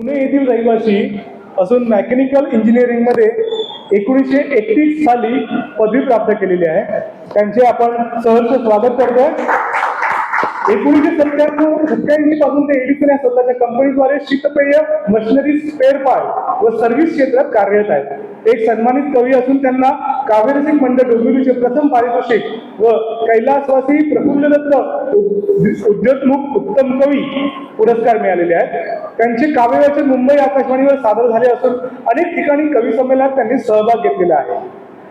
पुणे येथील रहिवासी असून मेकॅनिकल इंजिनिअरिंगमध्ये एकोणीसशे एकतीस साली पदवी प्राप्त केलेली आहे. त्यांचे आपण सहर्ष स्वागत करतोय. एकोणीसशे सत्त्याण्णव सत्याऐंशी पासून ते एडिसन या स्वतःच्या कंपनीद्वारे शीतपेय मशिनरी स्पेअर पार्ट व सर्व्हिस क्षेत्रात कार्यरत आहेत. एक सन्मानित कवी असून त्यांना काव्यरसिक मंडळ डोंबिवलीचे प्रथम पारितोषिक व कैलासवासी प्रफुल्लदत्त उद्योगमुख उत्तम कवी पुरस्कार मिळालेले आहेत. त्यांचे काव्यवाचन मुंबई आकाशवाणीवर सादर झाले असून अनेक ठिकाणी कवी संमेलनात त्यांनी सहभाग घेतलेला आहे.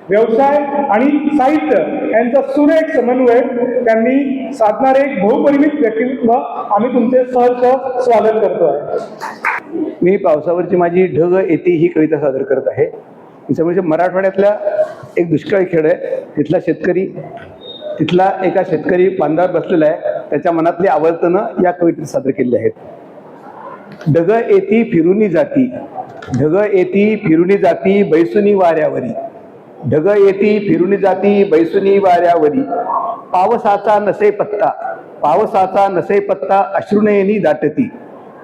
व्यवसाय आणि साहित्य यांचा सुरेख समन्वय त्यांनी साधणारे एक बहुपरिमित व्यक्तित्व आम्ही तुमचे सहर्ष स्वागत करतो आहे मी पावसावरची माझी ढग येते ही कविता सादर करत आहे. तिचं म्हणजे मराठवाड्यातला एक दुष्काळी खेळ आहे तिथला शेतकरी तिथला एका शेतकरी बांधावर बसलेला आहे त्याच्या मनातली आवर्तनं या कवितेत सादर केली आहेत. ढग येती फिरुनी जाती ढग येती फिरुनी जाती बैसुनी वाऱ्यावरी. ढग येती फिरुनी जाती बैसुनी वाऱ्यावरी. पावसाचा नसे पत्ता पावसाचा नसे पत्ता अश्रुनयनी दाटती.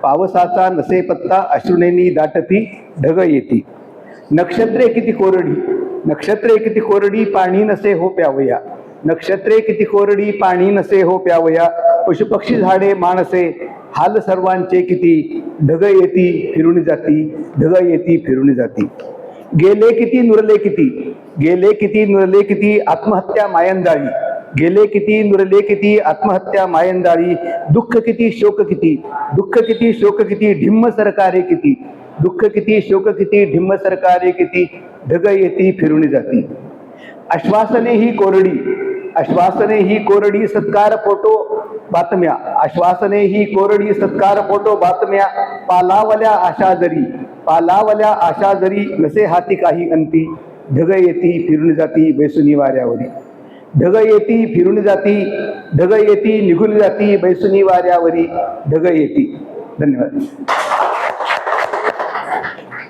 पावसाचा नसे पत्ता अश्रुनेनी दाटती ढग येती नक्षत्रे किती कोरडी? नक्षत्रे किती कोरडी पाणी नसे हो प्यावया. नक्षत्रे किती कोरडी पाणी नसे हो प्यावया. पशुपक्षी झाडे माणसे हाल सर्वांचे किती? ढग येती फिरून जाती. ढग येती फिरून जाती. गेले किती नुरले किती? गेले किती नुरले किती? आत्महत्या मायंदाळी. गेले किती नुरले किती? आत्महत्या मायंदाळी. दुःख किती शोक किती? दुःख किती शोक किती? ढिम्म सरकारे किती? दुःख किती शोक किती ढिम्म सरकारे किती ढग येती फिरून जाती. आश्वासने ही कोरडी आश्वासने ही कोरडी सत्कार फोटो बातम्या आश्वासने ही कोरडी सत्कार फोटो बातम्या पालावल्या आशा जरी पालावल्या आशा जरी नसे हाती काही अंती ढग येती फिरून जाती बैसुनी वाऱ्यावरी. ढग येती फिरून जाती ढग येती निघून जाती बैसुनी वाऱ्यावरी ढग येती. धन्यवाद.